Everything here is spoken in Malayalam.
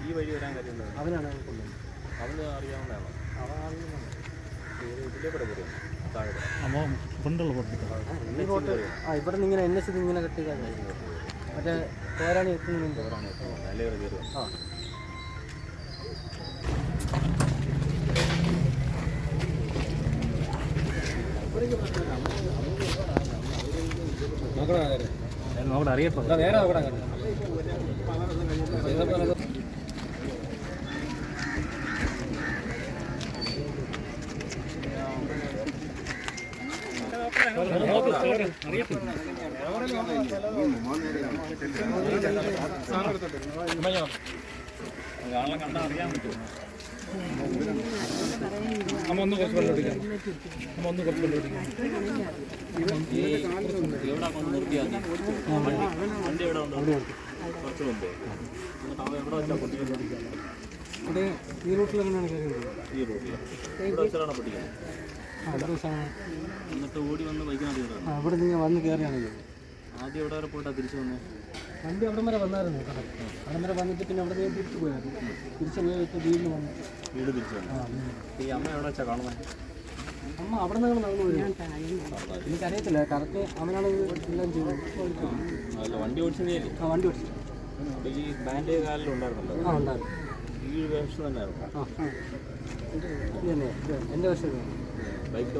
ഈ വഴി വരാൻ കാര്യം അവനാണ് അവന് അറിയാവുന്നതാണ്. ഇതിലേ ഈ ബോട്ട് ആ ഇവിടെ നിന്ന് ഇങ്ങനെ എൻ എസ് ഇങ്ങനെ കെട്ടി മറ്റേ പോരാണി എത്തുന്നുണ്ട്. ആ നോക്കട്ടെ അറിയപ്പോ നേരെ നോക്കടാ ആളെ കണ്ടാൽ അറിയാൻ പറ്റും അമ്മ ഒന്ന് കുറച്ച് വെള്ളം ഒഴിക്കാം അമ്മ ഒന്ന് കുറച്ച് വെള്ളം നിർത്തിയാൽ വണ്ടി എവിടെ ഉണ്ട് കുറച്ച് മുമ്പേ എവിടെ വെച്ചാൽ ഇവിടെ ഈ റൂട്ടിൽ എങ്ങനെയാണ് കയറിയത്? ഈ റൂട്ടിൽ ഇവിടെ ആ ഇവിടെ ദിവസമാണ്. എന്നിട്ട് ഓടി വന്ന് ബൈക്കിനകത്ത് കയറാണ് ആ ഇവിടെ നിങ്ങൾ വന്ന് കയറിയാണല്ലോ ആദ്യം എവിടെ വരെ പോയിട്ടാ തിരിച്ചു വന്നു? വണ്ടി അവിടെ വരെ വന്നായിരുന്നു കേട്ടോ. അവിടെ വരെ വന്നിട്ട് പിന്നെ അവിടെ നിന്ന് തിരിച്ചു പോയായിരുന്നു തിരിച്ചു പോയിട്ട് വീട്ടിൽ വന്നു. വീട് തിരിച്ചു വന്നു. ഈ അമ്മ എവിടെ വെച്ചാൽ കാണുന്നത് അമ്മ അവിടെ നിന്ന് നടന്നു വരും എനിക്കറിയത്തില്ല കറക്റ്റ് അവനാണ് എല്ലാം ചെയ്തത്. വണ്ടി ഓടിച്ചു ആ വണ്ടി ഓടിച്ചു ഈ ബാൻഡ് കാലിൽ ഉണ്ടായിരുന്നല്ലോ. ആ ഉണ്ടായിരുന്നു. ഈ വേഷം തന്നെ എന്റെ വർഷം ബൈക്ക്